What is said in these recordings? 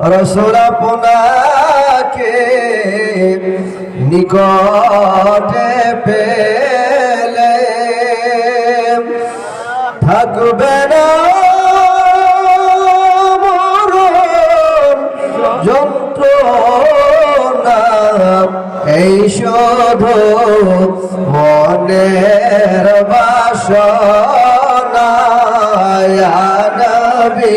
রসুল আপনাকে নিকটে পেলে। থাকবে না মরণ যন্ত্রণা। এই শুধু মনের বাসনা নবী।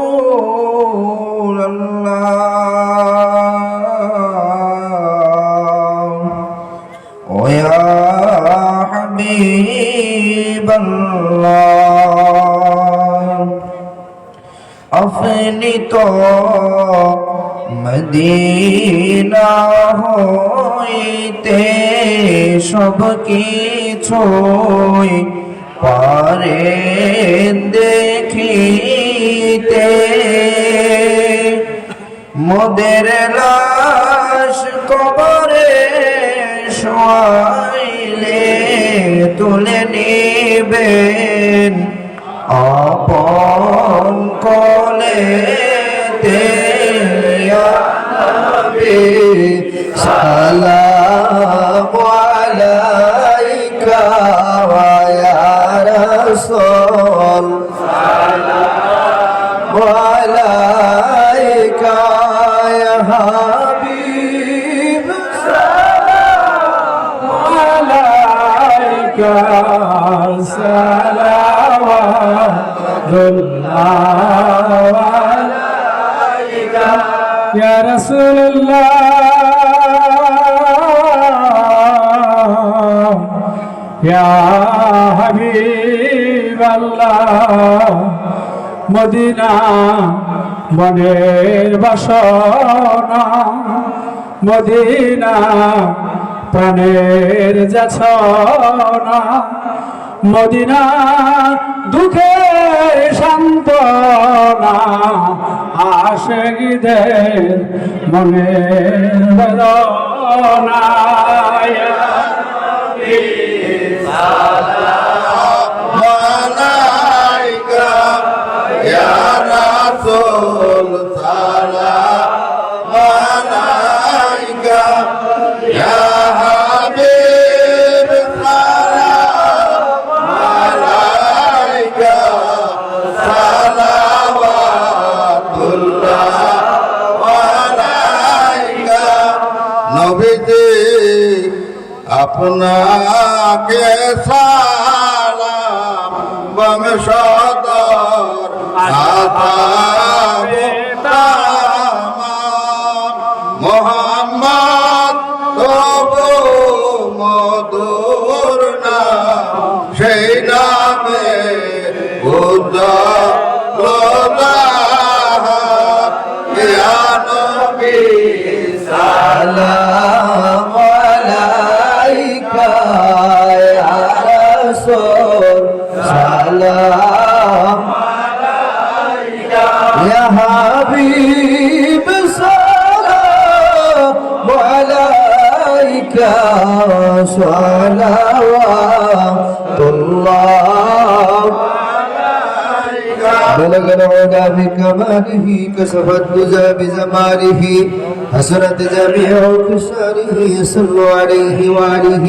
আপনি তো মদিনা হইতে সব কিছুই পারেন দেখিতে। মোদের লাশ কবরে শোয়াইলে তুলে নিবেন। আপন সালাম আলাইকা ইয়া রাসূল সালাম আলাইকা ইয়া হাবিব সালাম আলাইকা يا رسول الله يا حبيب الله মদিনা মনের বাসনা মদিনা প্রাণের যাচনা মদিনা দুঃখের সান্ত্বনা আশেগীদের মনের বেদনা মালাইকা ইয়া রাসূল আপনাকে সালাম বংশধর আতাবে সালাম يا حبيب سلام عليك صلوات الله بلغ العلا بكماله كشف الدجى بزمانه حسنت جميع خساره صلوا عليه وآله